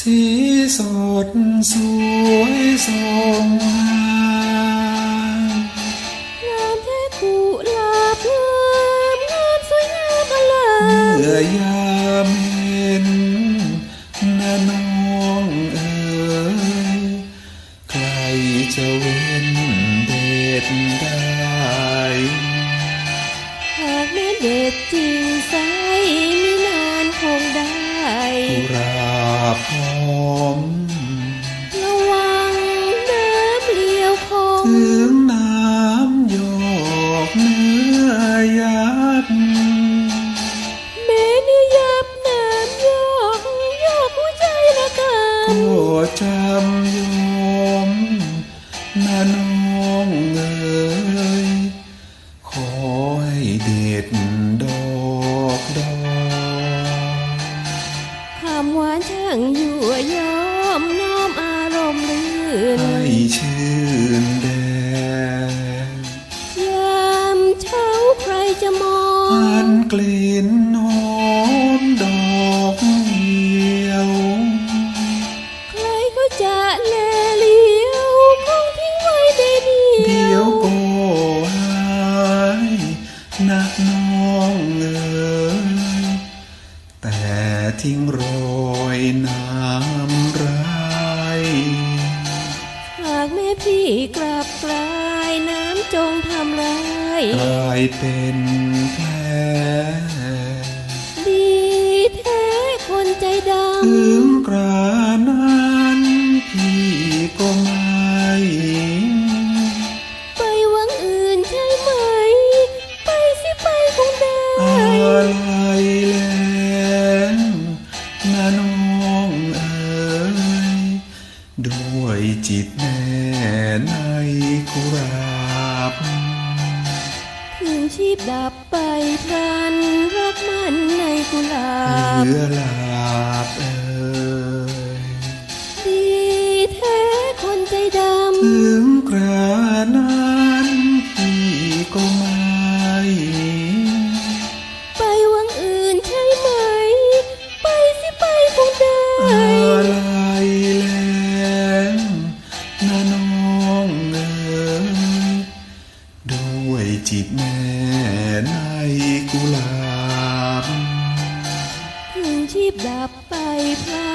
สีสดสวยสงามงามแท้กุหลาบงามงามสวยงามอลาเมื่อยามเห็นนาน้องเอ๋ยใครจะเว้นเด็ดได้หากแม่เด็ดจริงใสมีนานคงได้ราบหอ จำยอมนาน้องเอ๋ยขอให้เด็ดดอกดอกคำหวานช่างยั่วยอมน้อมอารมณ์ลื่นให้ชื่อ กน้องเอ๋ยแต่ทิ้งรอยน้ำไรหากแม่พี่กลับกลายน้ำจงทำร้ายกลายเป็นแผลดีแท้คนใจดถึงกรานั้ องเอ๋ยด้วยจิตแน่ในกุราบถึงชีพดับไปพรันรักมันในกุหลาบเหลือหลาบเอ๋ยดีแท้คนใจดถึงกรานั้นพี่ก็ไม่ จิตแม่ในกุหลาบถึงชีพดับไปพลันรักมันในกุหลา